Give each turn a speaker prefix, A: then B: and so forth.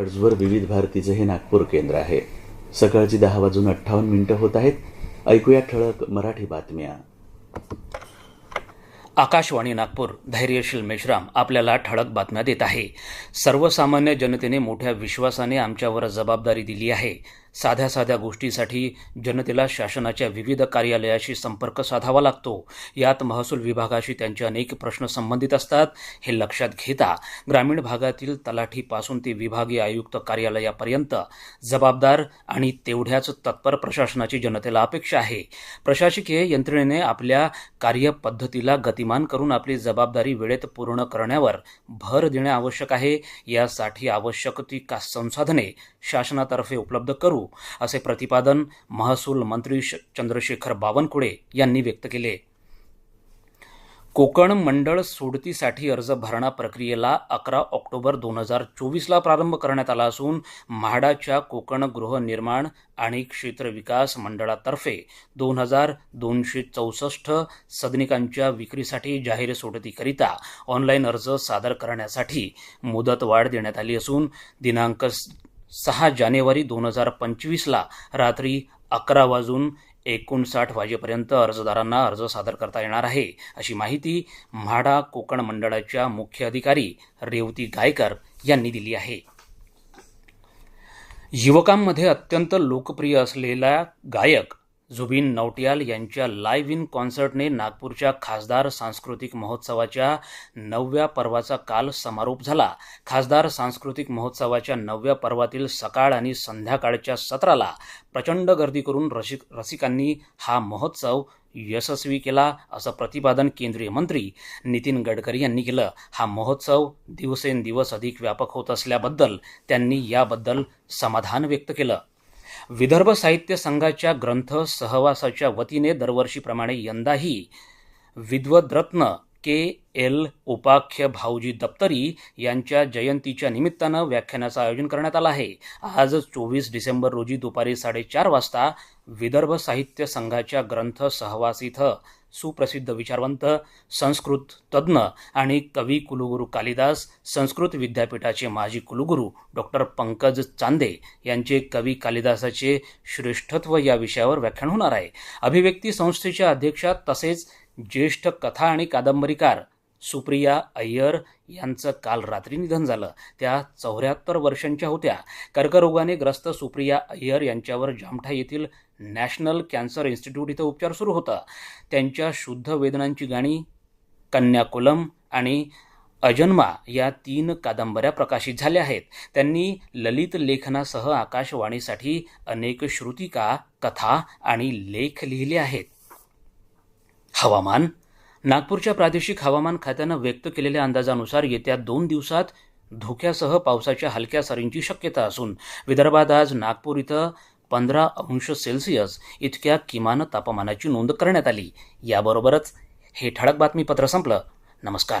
A: हर्ट्झवर विविध भारतीचं हे नागपूर केंद्र आहे. सकाळची दहा वाजून अठ्ठावन्न मिनिटं होत आहेत. ऐकूया ठळक मराठी बातम्या.
B: आकाशवाणी नागपूर धैर्यशील मेश्राम आपल्याला ठळक बातम्या देत आहे. सर्वसामान्य जनतेने मोठ्या विश्वासाने आमच्यावर जबाबदारी दिली आहे. साध्या साध्या गोष्टीसाठी जनतेला शासनाच्या विविध कार्यालयाशी संपर्क साधावा लागतो. यात महसूल विभागाशी त्यांचे अनेक प्रश्न संबंधित असतात. हे लक्षात घेता ग्रामीण भागातील तलाठीपासून ते विभागीय आयुक्त कार्यालयापर्यंत जबाबदार आणि तेवढ्याच तत्पर प्रशासनाची जनतेला अपेक्षा आहे. प्रशासकीय यंत्रणेने आपल्या कार्यपद्धतीला गतिमान करून आपली जबाबदारी वेळेत पूर्ण करण्यावर भर देणे आवश्यक आहे. यासाठी आवश्यक ती का संसाधने शासनातर्फे उपलब्ध करू असे प्रतिपादन महसूल मंत्री श- चंद्रशेखर बावनकुळे यांनी व्यक्त केले. कोकण मंडळ सोडतीसाठी अर्ज भरणा प्रक्रियेला अकरा ऑक्टोबर दोन हजार चोवीसला प्रारंभ करण्यात आला असून म्हाडाच्या कोकण गृहनिर्माण आणि क्षेत्र विकास मंडळातर्फे दोन हजार दोनशे चौसष्ट सदनिकांच्या विक्रीसाठी जाहीर सोडतीकरिता ऑनलाईन अर्ज सादर करण्यासाठी मुदतवाढ देण्यात आली असून दिनांक सहा जानेवारी दोन हजार पंचवीसला रात्री अकरा वाजून एकोणसाठ वाजेपर्यंत अर्जदारांना अर्ज सादर करता येणार आहे. अशी माहिती म्हाडा कोकण मंडळाच्या मुख्य अधिकारी रेवती गायकर यांनी दिली आहे. युवकांमध्ये अत्यंत लोकप्रिय असलेला गायक जुबिन नौटियाल यांच्या लाईव्ह इन कॉन्सर्टने नागपूरच्या खासदार सांस्कृतिक महोत्सवाच्या नवव्या पर्वाचा काल समारोप झाला. खासदार सांस्कृतिक महोत्सवाच्या नवव्या पर्वातील सकाळ आणि संध्याकाळच्या सत्राला प्रचंड गर्दी करून रसिक रसिकांनी हा महोत्सव यशस्वी केला असं प्रतिपादन केंद्रीय मंत्री नितीन गडकरी यांनी केलं. हा महोत्सव दिवसेंदिवस अधिक व्यापक होत असल्याबद्दल त्यांनी याबद्दल समाधान व्यक्त केलं. विदर्भ साहित्य संघाच्या ग्रंथ सहवासाच्या वतीने दरवर्षीप्रमाणे यंदाही विद्वद्रत्न के एल उपाख्य भाऊजी दप्तरी यांच्या जयंतीच्या निमित्तानं व्याख्यानाचं आयोजन करण्यात आलं आहे. आज चोवीस डिसेंबर रोजी दुपारी साडेचार वाजता विदर्भ साहित्य संघाच्या ग्रंथ सहवास इथं सुप्रसिद्ध विचारवंत संस्कृत तज्ज्ञ आणि कवी कुलगुरू कालिदास संस्कृत विद्यापीठाचे माजी कुलगुरू डॉक्टर पंकज चांदे यांचे कवी कालिदासाचे श्रेष्ठत्व या विषयावर व्याख्यान होणार आहे. अभिव्यक्ती संस्थेच्या अध्यक्षा तसेच ज्येष्ठ कथा आणि कादंबरीकार सुप्रिया अय्यर यांचं काल रात्री निधन झालं. त्या चौऱ्याहत्तर वर्षांच्या होत्या. कर्करोगाने ग्रस्त सुप्रिया अय्यर यांच्यावर जामठा येथील नॅशनल कॅन्सर इन्स्टिट्यूट इथं उपचार सुरू होता. त्यांच्या शुद्ध वेदनांची गाणी कन्याकुलम आणि अजन्मा या तीन कादंबऱ्या प्रकाशित झाल्या आहेत. त्यांनी ललित लेखनासह आकाशवाणीसाठी अनेक श्रुतिका कथा आणि लेख लिहिले आहेत. हवामान? नागपूरच्या प्रादेशिक हवामान खात्यानं व्यक्त केलेल्या अंदाजानुसार येत्या दोन दिवसात धोक्यासह पावसाच्या हलक्या सरींची शक्यता असून विदर्भात आज नागपूर इथं पंधरा अंश सेल्सिअस इतक्या किमान तापमानाची नोंद करण्यात आली. याबरोबरच हे ठळक बातमीपत्र संपलं. नमस्कार.